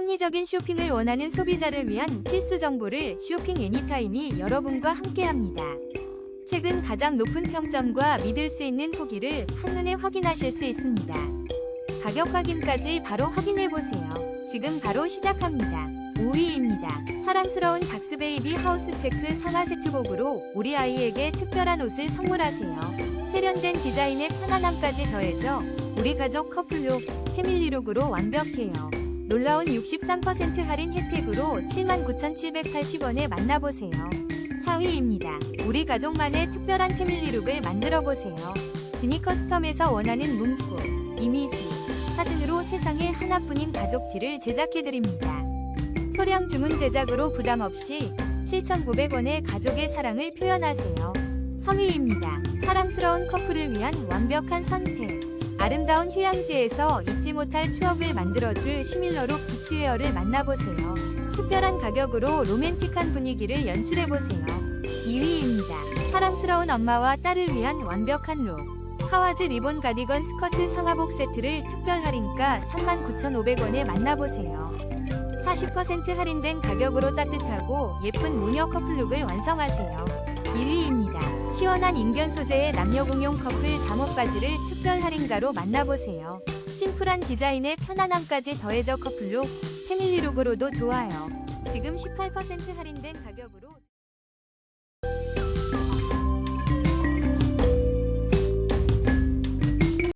합리적인 쇼핑을 원하는 소비자를 위한 필수 정보를 쇼핑 애니타임이 여러분과 함께합니다. 최근 가장 높은 평점과 믿을 수 있는 후기를 한눈에 확인하실 수 있습니다. 가격 확인까지 바로 확인해 보세요. 지금 바로 시작합니다. 5위입니다. 사랑스러운 닥스베이비 하우스 체크 상하 세트복으로 우리 아이에게 특별한 옷을 선물하세요. 세련된 디자인의 편안함까지 더해져 우리 가족 커플룩, 패밀리룩으로 완벽해요. 놀라운 63% 할인 혜택으로 79,780원에 만나보세요. 4위입니다. 우리 가족만의 특별한 패밀리룩을 만들어보세요. 지니 커스텀에서 원하는 문구, 이미지, 사진으로 세상에 하나뿐인 가족티를 제작해드립니다. 소량 주문 제작으로 부담 없이 7,900원의 가족의 사랑을 표현하세요. 3위입니다. 사랑스러운 커플을 위한 완벽한 선택. 아름다운 휴양지에서 잊지 못할 추억을 만들어줄 시밀러룩 비치웨어를 만나보세요. 특별한 가격으로 로맨틱한 분위기를 연출해보세요. 2위입니다. 사랑스러운 엄마와 딸을 위한 완벽한 룩. 하와즈 리본 가디건 스커트 상하복 세트를 특별 할인가 39,500원에 만나보세요. 40% 할인된 가격으로 따뜻하고 예쁜 모녀 커플룩을 완성하세요. 1위입니다. 시원한 인견 소재의 남녀 공용 커플 잠옷 바지를 특별 할인가로 만나보세요. 심플한 디자인에 편안함까지 더해져 커플룩, 패밀리룩으로도 좋아요. 지금 18% 할인된 가격으로